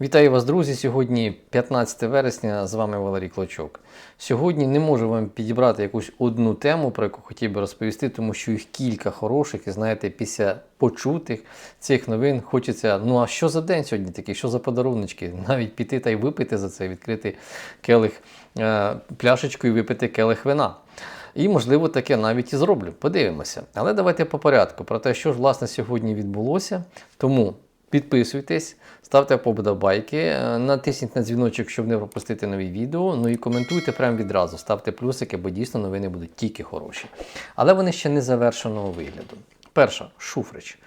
Вітаю вас, друзі! Сьогодні 15 вересня, з вами Валерій Клочок. Сьогодні не можу вам підібрати якусь одну тему, про яку хотів би розповісти, тому що їх кілька хороших, і знаєте, після почутих цих новин хочеться. Ну а що за день сьогодні такий? Що за подаруночки? Навіть піти та й випити за це, відкрити келих е, пляшечку і випити келих вина. І, можливо, таке навіть і зроблю. Подивимося. Але давайте по порядку про те, що ж власне сьогодні відбулося. Тому підписуйтесь, ставте подобайки, е, натисніть на дзвіночок, щоб не пропустити нові відео. Ну і коментуйте прямо відразу, ставте плюсики, бо дійсно новини будуть тільки хороші. Але вони ще не завершеного вигляду. Перша Шуфрич.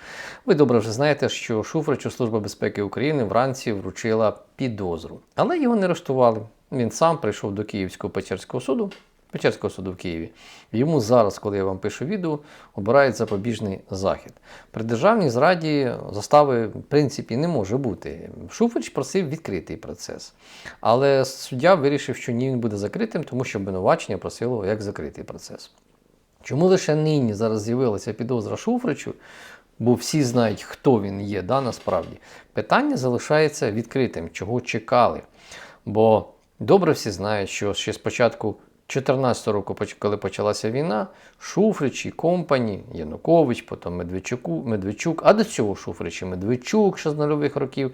Ви добре вже знаєте, що Шуфричу Служба безпеки України вранці вручила підозру, але його не арештували. Він сам прийшов до Київського Печерського суду. Печерського суду в Києві. Йому зараз, коли я вам пишу відео, обирають запобіжний захід. При державній зраді застави, в принципі, не може бути. Шуфрич просив відкритий процес. Але суддя вирішив, що ні, він буде закритим, тому що обвинувачення просило як закритий процес. Чому лише нині зараз з'явилася підозра Шуфричу? Бо всі знають, хто він є, да, насправді. Питання залишається відкритим, чого чекали. Бо добре всі знають, що ще спочатку 2014 року, коли почалася війна, Шуфрич і компані, Янукович, потім Медведчуку, Медведчук, а до цього Шуфрич і Медведчук ще з нульових років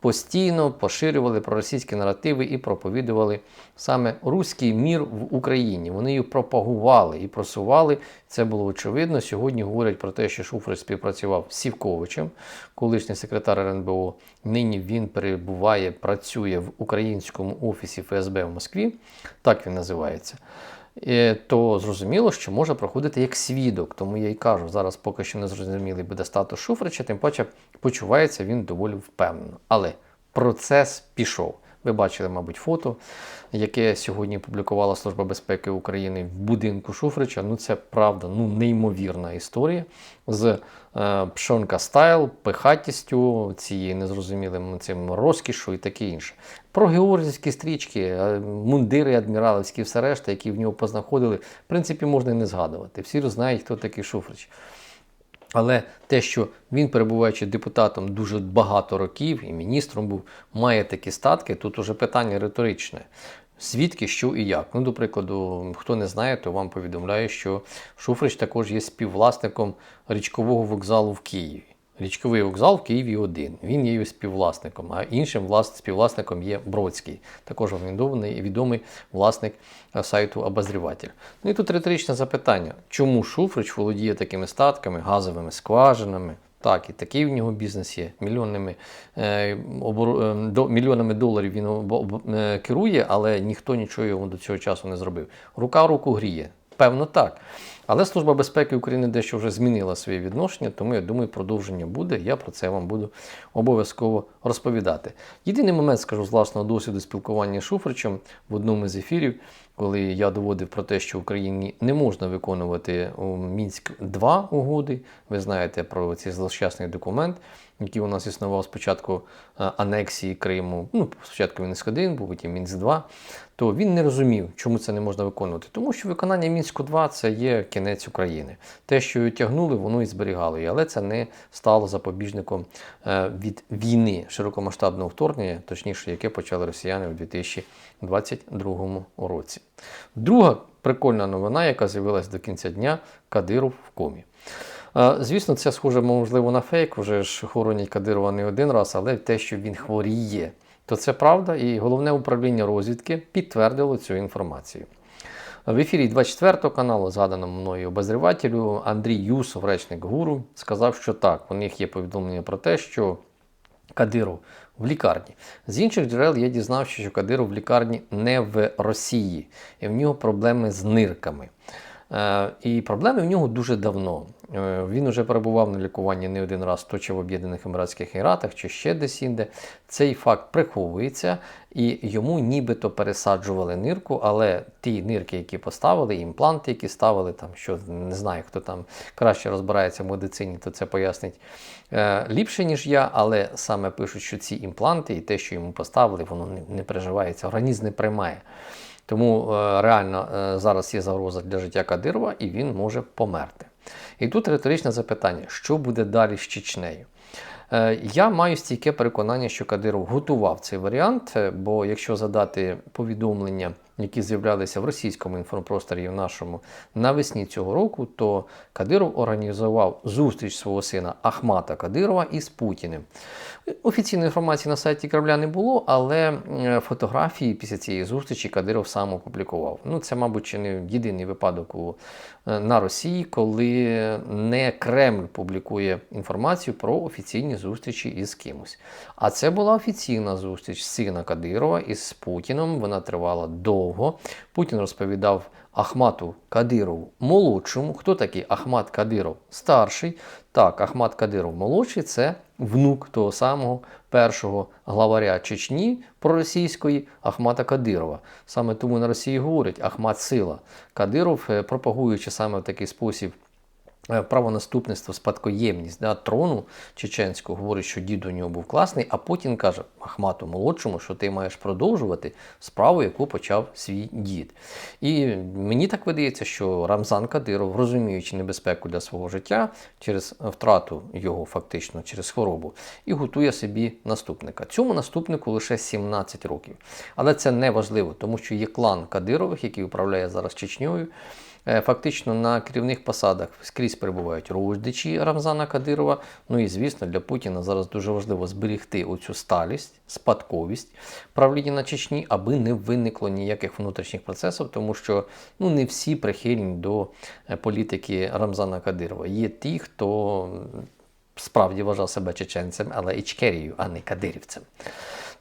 постійно поширювали проросійські наративи і проповідували саме руський мір в Україні. Вони її пропагували і просували. Це було очевидно. Сьогодні говорять про те, що Шуфрич співпрацював з Сівковичем, колишній секретар РНБО. Нині він перебуває, працює в українському офісі ФСБ в Москві. Так він називається. То зрозуміло, що може проходити як свідок. Тому я й кажу, зараз поки що не зрозумілий буде статус Шуфрича, тим паче почувається він доволі впевнено. Але процес пішов. Ви бачили, мабуть, фото, яке сьогодні публікувала Служба безпеки України в будинку Шуфрича. Ну, це правда, ну неймовірна історія з е, пшонка стайл, пихатістю, цією незрозумілим цим розкішу і таке інше. Про георгіївські стрічки, е, мундири адміралівські, все решта, які в нього познаходили, в принципі, можна і не згадувати. Всі знають, хто такий Шуфрич. Але те, що він, перебуваючи депутатом дуже багато років і міністром був, має такі статки, тут уже питання риторичне. Звідки, що і як. Ну, до прикладу, хто не знає, то вам повідомляю, що Шуфрич також є співвласником річкового вокзалу в Києві. Річковий вокзал в Києві один. Він є його співвласником, а іншим влас... співвласником є Бродський, також орендований відомий власник е, сайту Обозріватель. Ну і тут риторичне запитання: чому Шуфрич володіє такими статками, газовими скважинами? Так, і такий в нього бізнес є. Мільйонними, е, обор... е, до... мільйонами доларів він об... об- е, керує, але ніхто нічого йому до цього часу не зробив. Рука руку гріє. Певно, так. Але Служба безпеки України дещо вже змінила своє відношення, тому я думаю, продовження буде. Я про це вам буду обов'язково розповідати. Єдиний момент скажу з власного досвіду спілкування з Шуфричем в одному з ефірів, коли я доводив про те, що Україні не можна виконувати Мінськ 2 угоди. Ви знаєте про цей злощасний документ, який у нас існував спочатку е, анексії Криму. Ну, спочатку Мінськ 1 був, потім Мінськ 2 то він не розумів, чому це не можна виконувати. Тому що виконання Мінську 2 це є кінець України. Те, що її тягнули, воно і зберігало її, але це не стало запобіжником е, від війни широкомасштабного вторгнення, точніше, яке почали росіяни у 2022 році. Друга прикольна новина, яка з'явилась до кінця дня, Кадиров в комі. Е, Звісно, це схоже, можливо, на фейк. Вже ж хоронять Кадирова не один раз, але те, що він хворіє, то це правда, і головне управління розвідки підтвердило цю інформацію. В ефірі 24 каналу, згаданому мною обозрівателю, Андрій Юсов, речник гуру, сказав, що так, у них є повідомлення про те, що Кадиров в лікарні. З інших джерел я дізнався, що Кадиров в лікарні не в Росії, і в нього проблеми з нирками. Е, І проблеми в нього дуже давно. Е, Він вже перебував на лікуванні не один раз, то чи в Об'єднаних Еміратських Еміратах, чи ще десь інде. Цей факт приховується, і йому нібито пересаджували нирку, але ті нирки, які поставили, імпланти, які ставили, там що не знаю, хто там краще розбирається в медицині, то це пояснить е, ліпше, ніж я. Але саме пишуть, що ці імпланти і те, що йому поставили, воно не, не переживається, організм не приймає. Тому е, реально е, зараз є загроза для життя Кадирова, і він може померти. І тут риторичне запитання: що буде далі з Чечнею? Е, Я маю стійке переконання, що Кадиров готував цей варіант, е, бо якщо задати повідомлення, які з'являлися в російському інформпросторі в нашому навесні цього року, то Кадиров організував зустріч свого сина Ахмата Кадирова із Путіним. Офіційної інформації на сайті Кремля не було, але е, фотографії після цієї зустрічі Кадиров сам опублікував. Ну, це, мабуть, чи не єдиний випадок у, е, на Росії, коли не Кремль публікує інформацію про офіційні зустрічі із кимось. А це була офіційна зустріч сина Кадирова із Путіном. Вона тривала довго. Путін розповідав Ахмату Кадирову молодшому. Хто такий Ахмат Кадиров? Старший. Так, Ахмат Кадиров молодший це внук того самого першого главаря Чечні проросійської Ахмата Кадирова. Саме тому на Росії говорять Ахмат Сила. Кадиров, е, пропагуючи саме в такий спосіб правонаступництво, спадкоємність да, трону чеченського, говорить, що дід у нього був класний, а потім каже Ахмату молодшому, що ти маєш продовжувати справу, яку почав свій дід. І мені так видається, що Рамзан Кадиров, розуміючи небезпеку для свого життя через втрату його фактично через хворобу, і готує собі наступника. Цьому наступнику лише 17 років. Але це не важливо, тому що є клан Кадирових, який управляє зараз Чечньою. Е, Фактично на керівних посадах скрізь перебувають родичі Рамзана Кадирова. Ну і звісно, для Путіна зараз дуже важливо зберегти оцю сталість, спадковість правління на Чечні, аби не виникло ніяких внутрішніх процесів, тому що ну не всі прихильні до е, політики Рамзана Кадирова. Є ті, хто справді вважав себе чеченцем, але ічкерією, а не кадирівцем.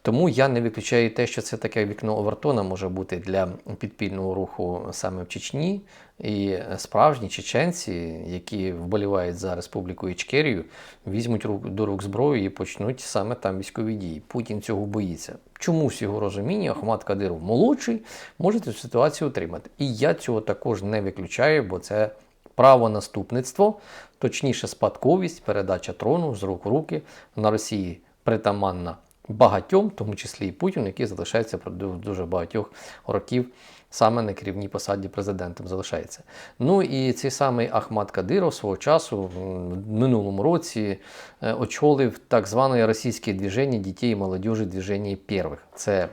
Тому я не виключаю те, що це таке вікно Овертона може бути для підпільного руху саме в Чечні. І справжні чеченці, які вболівають за республіку Ічкерію, візьмуть до рук зброю і почнуть саме там військові дії. Путін цього боїться. Чомусь його розуміння Ахмат Кадиров молодший може цю ситуацію отримати. І я цього також не виключаю, бо це право наступництво, точніше спадковість, передача трону з рук в руки на Росії притаманна багатьом, в тому числі і Путіну, який залишається впродовж дуже багатьох років саме на керівній посаді президентом залишається. Ну і цей самий Ахмат Кадиров свого часу в минулому році е, очолив так зване російське движення дітей і молодіжі движення первих. Це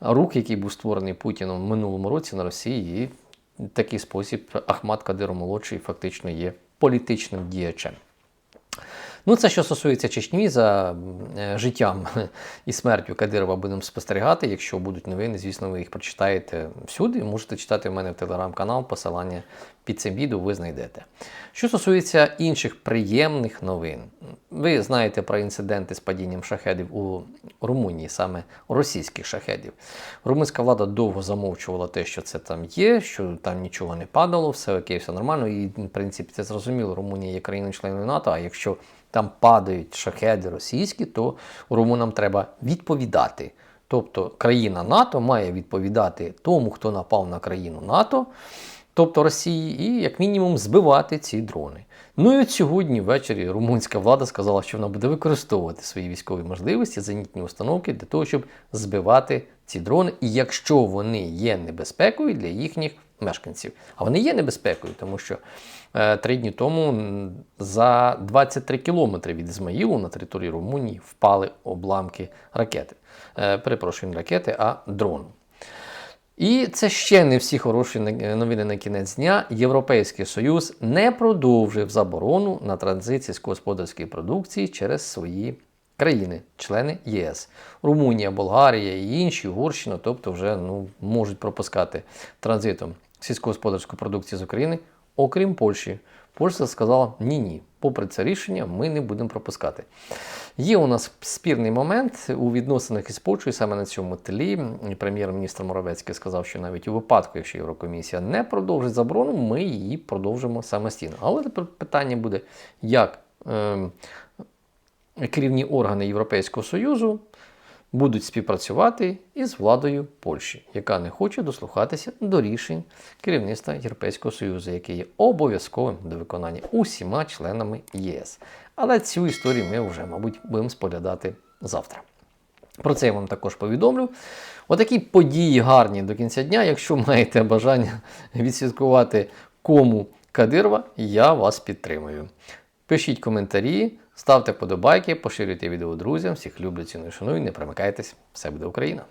рух, який був створений Путіном в минулому році на Росії, і в такий спосіб Ахмат Кадиров молодший фактично є політичним діячем. Ну, це що стосується Чечні, за е, життям і смертю Кадирова будемо спостерігати. Якщо будуть новини, звісно, ви їх прочитаєте всюди. Можете читати в мене в телеграм-канал, посилання під цим відео ви знайдете. Що стосується інших приємних новин, ви знаєте про інциденти з падінням шахедів у Румунії, саме російських шахедів. Румунська влада довго замовчувала те, що це там є, що там нічого не падало, все окей, все нормально. І, в принципі, це зрозуміло. Румунія є країною-членом НАТО, а якщо там падають шахеди російські, то румунам треба відповідати. Тобто країна НАТО має відповідати тому, хто напав на країну НАТО, тобто Росії, і як мінімум збивати ці дрони. Ну і от сьогодні ввечері румунська влада сказала, що вона буде використовувати свої військові можливості, зенітні установки для того, щоб збивати ці дрони, і якщо вони є небезпекою для їхніх мешканців. А вони є небезпекою, тому що е, три дні тому за 23 кілометри від Ізмаїлу на території Румунії впали обламки ракети. Е, перепрошую, не ракети, а дрону. І це ще не всі хороші новини на кінець дня. Європейський Союз не продовжив заборону на транзит сільськогосподарської продукції через свої країни, члени ЄС. Румунія, Болгарія і інші, Угорщина, тобто вже ну, можуть пропускати транзитом сільськогосподарську продукцію з України, окрім Польщі. Польща сказала ні-ні. Попри це рішення, ми не будемо пропускати. Є у нас спірний момент у відносинах із Польщею саме на цьому тлі. Прем'єр-міністр Моровецький сказав, що навіть у випадку, якщо Єврокомісія не продовжить заборону, ми її продовжимо самостійно. Але тепер питання буде, як ем, керівні органи Європейського Союзу будуть співпрацювати із владою Польщі, яка не хоче дослухатися до рішень керівництва Європейського Союзу, яке є обов'язковим до виконання усіма членами ЄС. Але цю історію ми вже, мабуть, будемо споглядати завтра. Про це я вам також повідомлю. Отакі події гарні до кінця дня. Якщо маєте бажання відслідкувати кому Кадирова, я вас підтримую. Пишіть коментарі, Ставте подобайки, поширюйте відео друзям, всіх люблю, ціную, шаную, не примикайтесь, все буде Україна!